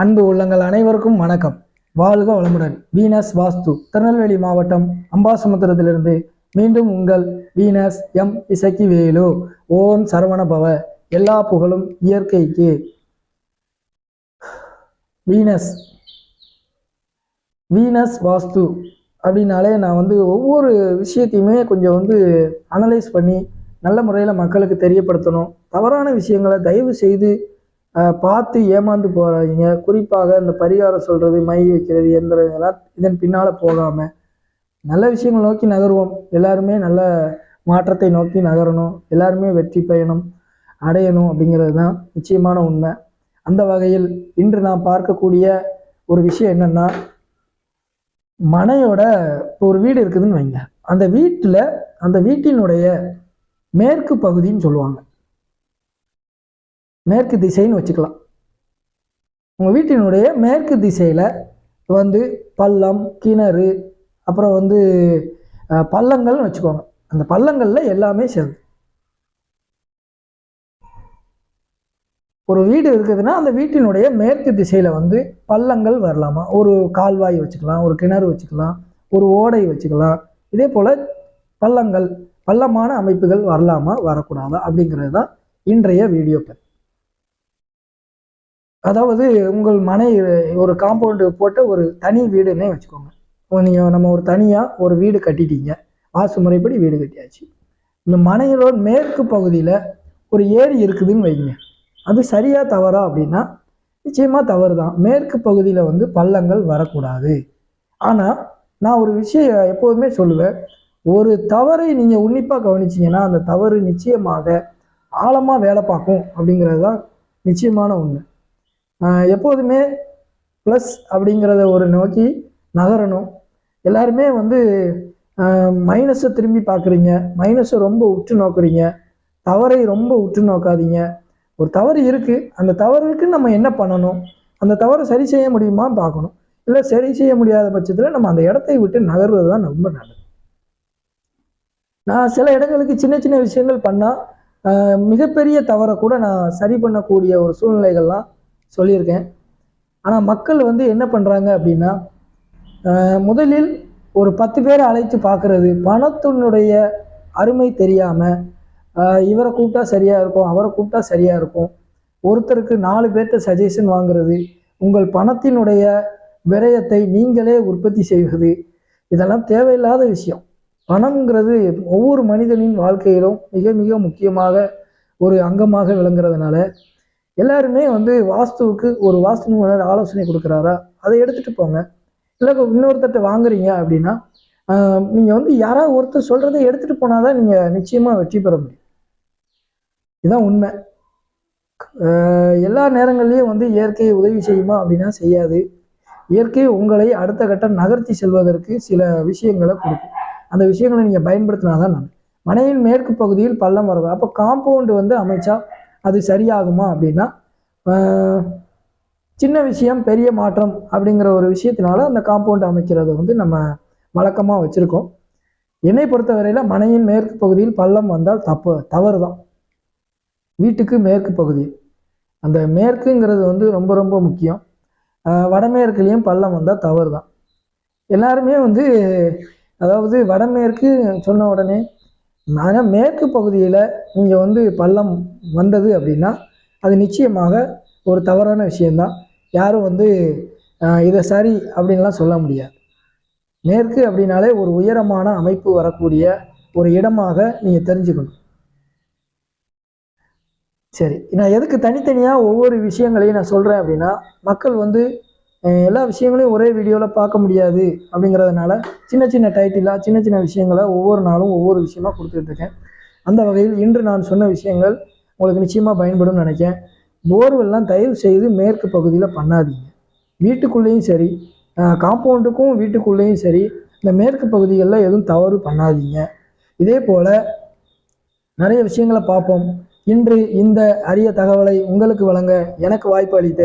அன்பு உள்ளங்கள் அனைவருக்கும் வணக்கம். வாழ்க வளமுடன். வீனஸ் வாஸ்து திருநெல்வேலி மாவட்டம் அம்பாசமுத்திரத்திலிருந்து மீண்டும் உங்கள் வீனஸ் எம் இசக்கி வேலு ஓம் சரவண பவ எல்லா புகழும் இயற்கைக்கு. வீனஸ். வீனஸ் வாஸ்து அப்படின்னாலே நான் வந்து ஒவ்வொரு விஷயத்தையுமே கொஞ்சம் வந்து அனலைஸ் பண்ணி நல்ல முறையில் மக்களுக்கு தெரியப்படுத்தணும். தவறான விஷயங்களை தயவு செய்து பார்த்து ஏமாந்து போகிறாங்க குறிப்பாக இந்த பரிகாரம் சொல்கிறது மை வைக்கிறது எந்திரங்கள்லாம் இதன் பின்னால் போகாமல் நல்ல விஷயங்கள் நோக்கி நகருவோம். எல்லாருமே நல்ல மாற்றத்தை நோக்கி நகரணும். எல்லாருமே வெற்றி பயணம் அடையணும் அப்படிங்கிறது தான் நிச்சயமான உண்மை. அந்த வகையில் இன்று நாம் பார்க்கக்கூடிய ஒரு விஷயம் என்னென்னா மனையோட இப்போ ஒரு வீடு இருக்குதுன்னு வைங்க. அந்த வீட்டில் அந்த வீட்டினுடைய மேற்கு பகுதின்னு சொல்லுவாங்க. மேற்கு திசைன்னு வச்சுக்கலாம். உங்கள் வீட்டினுடைய மேற்கு திசையில் வந்து பள்ளம் கிணறு அப்புறம் வந்து பள்ளங்கள்னு வச்சுக்கோங்க. அந்த பள்ளங்களில் எல்லாமே சேர்ந்து. ஒரு வீடு இருக்குதுன்னா அந்த வீட்டினுடைய மேற்கு திசையில் வந்து பள்ளங்கள் வரலாமா? ஒரு கால்வாய் வச்சுக்கலாம் ஒரு கிணறு வச்சுக்கலாம் ஒரு ஓடை வச்சுக்கலாம். இதே போல் பள்ளங்கள் பள்ளமான அமைப்புகள் வரலாமா வரக்கூடாதா? அப்படிங்கிறது தான் இன்றைய வீடியோ பற்றி அதாவது உங்கள் மனை ஒரு காம்பவுண்டு போட்ட ஒரு தனி வீடுன்னே வச்சுக்கோங்க. நீங்கள் நம்ம ஒரு தனியாக ஒரு வீடு கட்டிட்டீங்க. மாசு முறைப்படி வீடு கட்டியாச்சு. இந்த மனையோட மேற்கு பகுதியில் ஒரு ஏரி இருக்குதுன்னு வைங்க. அது சரியாக தவறா அப்படின்னா நிச்சயமாக தவறு தான் மேற்கு பகுதியில் வந்து பள்ளங்கள் வரக்கூடாது. ஆனால் நான் ஒரு விஷயம் எப்போதுமே சொல்லுவேன். ஒரு தவறை நீங்கள் உன்னிப்பாக கவனிச்சிங்கன்னா அந்த தவறு நிச்சயமாக ஆழமாக வேலை பார்க்கும் அப்படிங்கிறது தான் நிச்சயமான ஒன்று எப்போதுமே ப்ளஸ் அப்படிங்கிறத ஒரு நோக்கி நகரணும். எல்லாருமே வந்து மைனஸை திரும்பி பார்க்குறீங்க மைனஸை ரொம்ப உற்று நோக்குறீங்க. தவறை ரொம்ப உற்று நோக்காதீங்க. ஒரு தவறு இருக்குது அந்த தவறுக்கு நம்ம என்ன பண்ணணும்? அந்த தவறை சரி செய்ய முடியுமான்னு பார்க்கணும். இல்லை சரி செய்ய முடியாத பட்சத்தில் நம்ம அந்த இடத்தை விட்டு நகர்வது தான் ரொம்ப நல்லது. நான் சில இடங்களுக்கு சின்ன சின்ன விஷயங்கள் பண்ணால் மிகப்பெரிய தவறை கூட நான் சரி பண்ணக்கூடிய ஒரு சூழ்நிலைகள்லாம் சொல்லியிருக்கேன். ஆனால் மக்கள் வந்து என்ன பண்ணுறாங்க அப்படின்னா முதலில் ஒரு பத்து பேரை அழைத்து பார்க்கறது பணத்தினுடைய அருமை தெரியாமல் இவரை கூப்பிட்டா சரியாக இருக்கும் அவரை கூப்பிட்டா சரியாக இருக்கும். ஒருத்தருக்கு நாலு பேர்கிட்ட சஜஷன் வாங்குறது உங்கள் பணத்தினுடைய விரயத்தை நீங்களே உற்பத்தி செய்வது இதெல்லாம் தேவையில்லாத விஷயம். பணம்ங்கிறது ஒவ்வொரு மனிதனின் வாழ்க்கையிலும் மிக மிக முக்கியமாக ஒரு அங்கமாக விளங்குறதுனால எல்லாருமே வந்து வாஸ்துவுக்கு ஒரு வாஸ்து நிபுணர் ஆலோசனை கொடுக்குறாரா? அதை எடுத்துகிட்டு போங்க. இல்லை இன்னொருத்தட்ட வாங்குறீங்க அப்படின்னா நீங்கள் வந்து யாராவது ஒருத்தர் சொல்கிறத எடுத்துகிட்டு போனால் தான் நீங்கள் நிச்சயமாக வெற்றி பெற முடியும். இதுதான் உண்மை. எல்லா நேரங்கள்லையும் வந்து இயற்கை உதவி செய்யுமா அப்படின்னா செய்யாது. இயற்கை உங்களை அடுத்த கட்டம் நகர்த்தி செல்வதற்கு சில விஷயங்களை கொடுக்கும். அந்த விஷயங்களை நீங்கள் பயன்படுத்தினா தான் நான் மனையின் மேற்கு பகுதியில் பள்ளம் வரது அப்போ காம்பவுண்டு வந்து அமைச்சா அது சரியாகுமா அப்படின்னா சின்ன விஷயம் பெரிய மாற்றம் அப்படிங்கிற ஒரு விஷயத்தினால அந்த காம்பவுண்ட் அமைக்கிறத வந்து நம்ம வழக்கமாக வச்சுருக்கோம். என்னை பொறுத்தவரையில் மனையின் மேற்கு பகுதியில் பள்ளம் வந்தால் தப்பு தவறு தான் வீட்டுக்கு மேற்கு பகுதி. அந்த மேற்குங்கிறது வந்து ரொம்ப ரொம்ப முக்கியம். வடமேற்குலேயும் பள்ளம் வந்தால் தவறு தான் எல்லாருமே வந்து அதாவது வடமேற்கு சொன்ன உடனே ஆனால் மேற்கு பகுதியில் நீங்கள் வந்து பள்ளம் வந்தது அப்படின்னா அது நிச்சயமாக ஒரு தவறான விஷயந்தான் யாரும் வந்து இதை சரி அப்படின்லாம் சொல்ல முடியாது. மேற்கு அப்படின்னாலே ஒரு உயரமான அமைப்பு வரக்கூடிய ஒரு இடமாக நீங்கள் தெரிஞ்சுக்கணும். சரி நான் எதுக்கு தனித்தனியாக ஒவ்வொரு விஷயங்களையும் நான் சொல்கிறேன் அப்படின்னா மக்கள் வந்து எல்லா விஷயங்களையும் ஒரே வீடியோவில் பார்க்க முடியாது அப்படிங்கிறதுனால சின்ன சின்ன டைட்டிலாக சின்ன சின்ன விஷயங்களை ஒவ்வொரு நாளும் ஒவ்வொரு விஷயமா கொடுத்துட்ருக்கேன் அந்த வகையில் இன்று நான் சொன்ன விஷயங்கள் உங்களுக்கு நிச்சயமாக பயன்படும் நினைக்கிறேன். போர்வெல்லாம் தயவு செய்து மேற்கு பகுதியில் பண்ணாதீங்க. வீட்டுக்குள்ளேயும் சரி காம்பவுண்டுக்கும் வீட்டுக்குள்ளேயும் சரி இந்த மேற்கு பகுதிகளில் எதுவும் தவறு பண்ணாதீங்க. இதே போல் நிறைய விஷயங்களை பார்ப்போம். இன்று இந்த அரிய தகவலை உங்களுக்கு வழங்க எனக்கு வாய்ப்பு அளித்த